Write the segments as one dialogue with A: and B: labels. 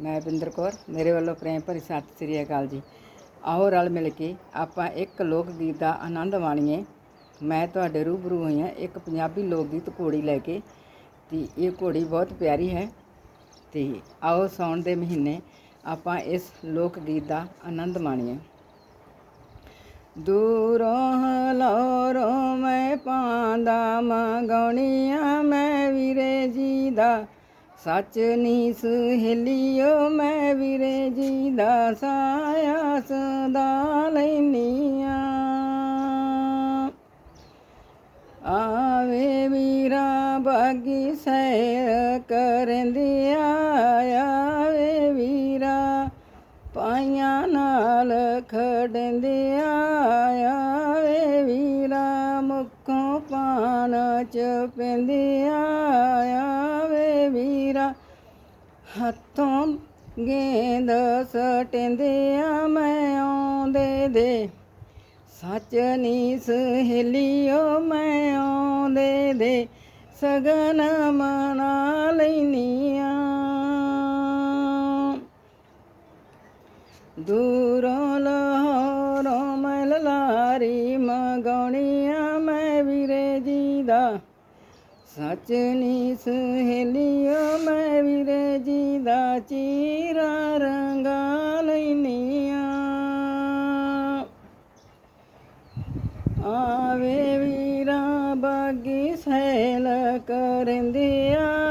A: ਮੈਂ ਬਿੰਦਰ ਕੌਰ, ਮੇਰੇ ਵੱਲੋਂ ਪ੍ਰੇਮ ਭਰੀ ਸਤਿ ਸ੍ਰੀ ਅਕਾਲ ਜੀ। ਆਓ ਰਲ ਮਿਲ ਕੇ ਆਪਾਂ ਇੱਕ ਲੋਕ ਗੀਤ ਦਾ ਆਨੰਦ ਮਾਣੀਏ। ਮੈਂ ਤੁਹਾਡੇ ਰੂਬਰੂ ਹੋਈ ਹਾਂ ਇੱਕ ਪੰਜਾਬੀ ਲੋਕ ਗੀਤ ਘੋੜੀ ਲੈ ਕੇ। ਤੇ ਇਹ ਘੋੜੀ ਬਹੁਤ ਪਿਆਰੀ ਹੈ। ਤੇ ਆਓ ਸਾਉਣ ਦੇ ਮਹੀਨੇ ਆਪਾਂ ਇਸ ਲੋਕ ਗੀਤ ਦਾ ਆਨੰਦ ਮਾਣੀਏ। ਦੂਰੋਂ ਹਲੋਰੋਂ ਮੈਂ ਪਾਂਦਾ ਮੰਗਣੀਆਂ ਮੈਂ ਵੀਰੇ ਜੀ ਦਾ ਸੱਚ ਨੀ ਸਹੇਲਿਓ ਮੈਂ ਵੀਰੇ ਜੀ ਦਾ ਸਾਇਆ ਸਦਾ ਲੈਨੀਆਂ। ਆਵੇ ਵੀਰਾ ਬਾਗੀ ਸੈਰ ਕਰੰਦਿਆ ਆਵੇ ਵੀਰਾ ਪਾਈਆਂ ਨਾਲ ਖੜੰਦਿਆ ਆਵੇ ਵੀਰਾ ਮੁੱਖੋਂ ਪਾਣ ਚ ਪੈਂਦਿਆ ਆਵੇ ਹੱਥੋਂ ਗੇਂਦ ਸਟਿੰਦਿਆ ਮੈਂ ਆਉਂਦੇ ਦੇ। ਸੱਚ ਨੀ ਸਹੇਲੀਓ ਮੈਂ ਆਉਂਦੇ ਦੇ। ਸਗਨ ਮਨਾ ਲੈਨੀਆਂ। ਦੂਰੋਂ ਲਾਹੌਰੋਂ ਮੈਂ ਲਲਾਰੀ ਮਗਾਉਣੀਆਂ ਸੱਚ ਨੀ ਸਹੇਲਿਓ, ਮੈਂ ਵੀਰੇ ਜੀ ਦਾ ਚੀਰਾ ਰੰਗਾ ਲੈਨੀਆਂ ਆਵੇ ਵੀਰਾ ਬਾਗੀ ਸੈਲ ਕਰੰਦਿਆ।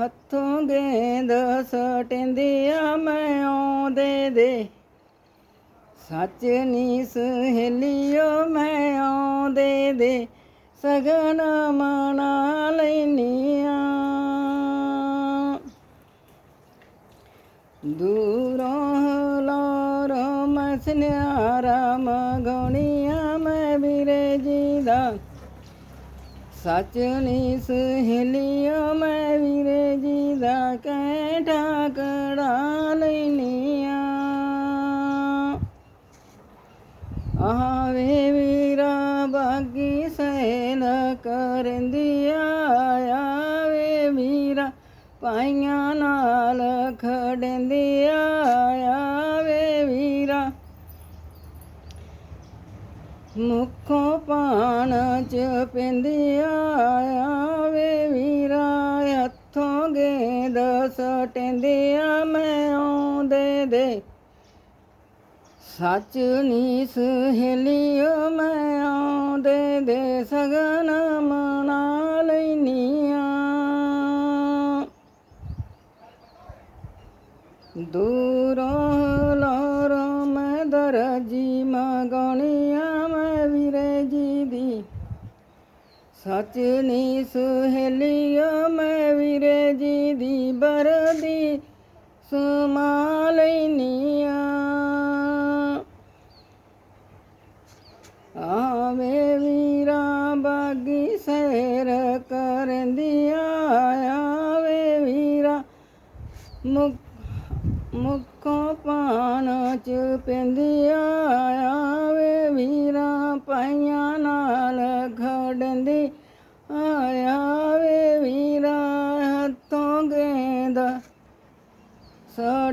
A: ਹੱਥੋਂ ਗੇਂਦ ਸਟਿੰਦਿਆ ਮੈਂ ਆਉਂਦੇ ਦੇ। ਸੱਚ ਨੀ ਸਹੇਲਿਓ ਮੈਂ ਆਉਂਦੇ ਦੇ। ਸਗਨ ਮਨਾ ਲੈਨੀਆਂ। ਦੂਰੋਂ ਲੋਰੋਂ ਮੈਂ ਸੁਨਿਆਰਾ ਮਗਾਉਣੀਆਂ ਮੈਂ ਵੀਰੇ ਜੀ ਦਾ। ਸੱਚ ਨੀ ਸਹੇਲਿਓ, ਮੈਂ ਵੀਰੇ ਜੀ ਦਾ ਕੈਂਠਾ ਕੜਾ ਲੈਨੀਆਂ ਆਵੇ ਵੀਰਾ ਬਾਗੀ ਸੈਨ ਕਰੰਦਿਆ ਆਵੇ ਵੀਰਾ ਪਾਈਆਂ ਮੁੱਖੋਂ ਪਾਣ ਚ ਪੈਂਦਿਆ ਆਵੇ ਵੀਰਾ, ਹੱਥੋਂ ਗੇਂਦ ਸਟਿੰਦਿਆ ਮੈਂ ਆਉਂਦੇ ਦੇ। ਸੱਚ ਨੀ ਸਹੇਲਿਓ ਮੈਂ ਆਉਂਦੇ ਦੇ, ਸਗਨ ਮਨਾ ਲੈਨੀਆਂ। ਦੂਰੋਂ ਸੱਚ ਨੀ ਸਹੇਲਿਓ, ਮੈਂ ਵੀਰੇ ਜੀ ਦੀ ਬਰਦੀ ਸਮਾ ਲੈਨੀਆਂ ਆਵੇ ਵੀਰਾ ਬਾਗੀ ਸੈਰ ਕਰੰਦਿਆ, ਆਵੇ ਵੀਰਾ ਮੁੱਖ ਮੁੱਖੋਂ ਪਾਣ ਚ ਪੈਂਦਿਆ, ਆਵੇ ਵੀਰਾ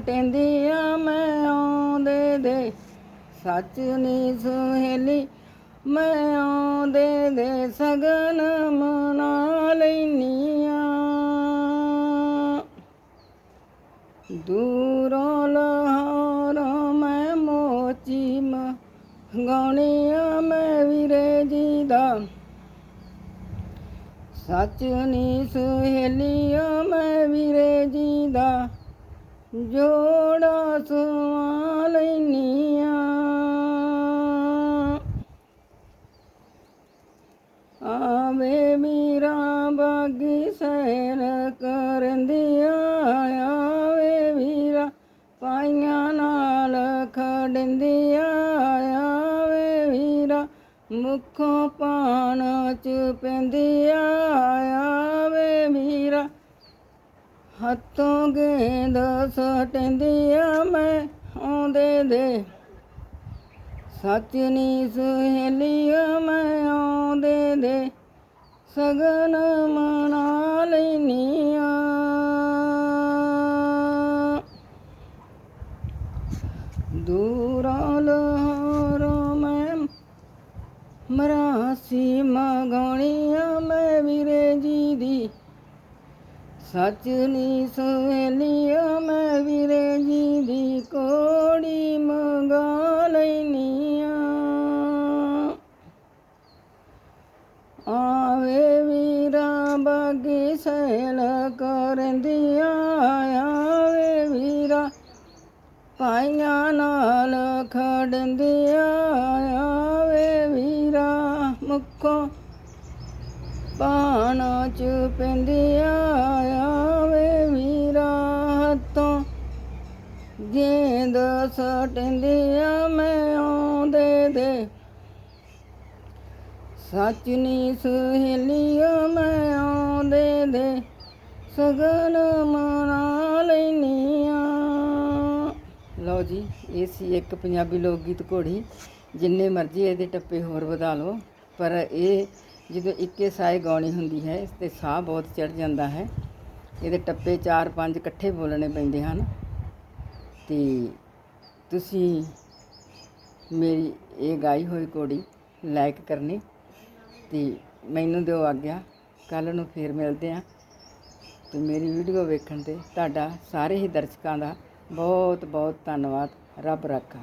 A: ਸਟਿੰਦਿਆ ਮੈਂ ਆਉਂਦੇ ਦੇ। ਸੱਚ ਨੀ ਸੁਹੇਲੀ, ਮੈਂ ਆਉਂਦੇ ਦੇ। ਸਗਨ ਮਨਾ ਲੈਨੀਆਂ। ਦੂਰੋਂ ਲਾਹੌਰੋਂ ਮੈਂ ਮੋਚੀ ਮੰਗਾਉਣੀਆਂ, ਮੈਂ ਵੀਰੇ ਜੀ ਦਾ। ਸੱਚ ਨੀ ਸੁਹੇਲਿਓ ਮੈਂ ਵੀਰੇ ਜੀ ਦਾ। ਜੋੜਾ ਸੁਆ ਲੈਨੀਆਂ। ਆਵੇ ਵੀਰਾ ਬਾਗੀ ਸੈਰ ਕਰੰਦਿਆ ਆਵੇ ਮੀਰਾ ਪਾਈਆਂ ਨਾਲ ਖੜੰਦਿਆ ਆਵੇ ਮੀਰਾ ਮੁੱਖੋਂ ਪਾਣ ਚ ਪੈਂਦੀਆਂ, ਆਵੇ ਮੀਰਾ ਹੱਥੋਂ ਗੇਂਦ ਸਟੰਦੀਆਂ ਮੈਂ ਆਉਂਦੇ ਦੇ। ਸੱਚ ਨੀ ਸਹੇਲੀਆਂ ਮੈਂ ਆਉਂਦੇ ਦੇ। ਸਗਨ ਮਨਾ ਲੈਨੀਆਂ। ਦੂਰਾਂ ਲਹਾਰਾਂ ਮੈਂ ਮਰਾਸੀ ਮਗਾਉਣੀਆਂ ਮੈਂ ਵੀਰੇ ਜੀ ਦੀ। ਸੱਚ ਨੀ ਸਵੇਲੀਆਂ ਮੈਂ ਵੀਰੇ ਜੀ ਦੀ ਕੋੜੀ ਮੰਗਾ ਲੈਨੀਆਂ ਆਵੇ ਵੀਰਾ ਬਾਗੀ ਸੈਲ ਕਰੰਦੀਆਂ, ਆਵੇ ਵੀਰਾ ਪਾਈਆਂ ਨਾਲ ਖੜੰਦੀਆਂ, ਆਵੇ ਵੀਰਾ ਮੁੱਖੋਂ ਪਾਣ ਚ ਪੈਂਦੀਆਂ ਗੇਂਦ ਸਟੰਦੀਆਂ ਮੈਂ ਆਉਂਦੇ ਦੇ। ਸੱਚ ਨੀ ਸਹੇਲੀਆਂ ਮੈਂ ਆਉਂਦੇ ਦੇ। ਸਗਨ ਮਨਾ ਲੈਨੀਆਂ। ਲਓ ਜੀ, ਇਹ ਸੀ ਇੱਕ ਪੰਜਾਬੀ ਲੋਕ ਗੀਤ ਘੋੜੀ। ਜਿੰਨੇ ਮਰਜ਼ੀ ਇਹਦੇ ਟੱਪੇ ਹੋਰ ਵਧਾ ਲਓ, ਪਰ ਇਹ ਜਦੋਂ ਇੱਕੇ ਸਾਏ ਗਾਉਣੀ ਹੁੰਦੀ ਹੈ, ਇਸ ਤੇ ਸਾਹ ਬਹੁਤ ਚੜ ਜਾਂਦਾ ਹੈ। ਇਹਦੇ ਟੱਪੇ 4-5 ਇਕੱਠੇ ਬੋਲਣੇ ਪੈਂਦੇ ਹਨ। ਤੇ ਤੁਸੀਂ ਮੇਰੀ ਇਹ ਗਾਈ ਹੋਈ ਘੋੜੀ ਲਾਈਕ ਕਰਨੀ ਅਤੇ ਮੈਨੂੰ ਦਿਓ ਆਗਿਆ। ਕੱਲ੍ਹ ਨੂੰ ਫਿਰ ਮਿਲਦੇ ਹਾਂ। ਅਤੇ ਮੇਰੀ ਵੀਡੀਓ ਵੇਖਣ ਤੇ ਤੁਹਾਡਾ ਸਾਰੇ ਹੀ ਦਰਸ਼ਕਾਂ ਦਾ ਬਹੁਤ ਬਹੁਤ ਧੰਨਵਾਦ। ਰੱਬ ਰਾਖਾ।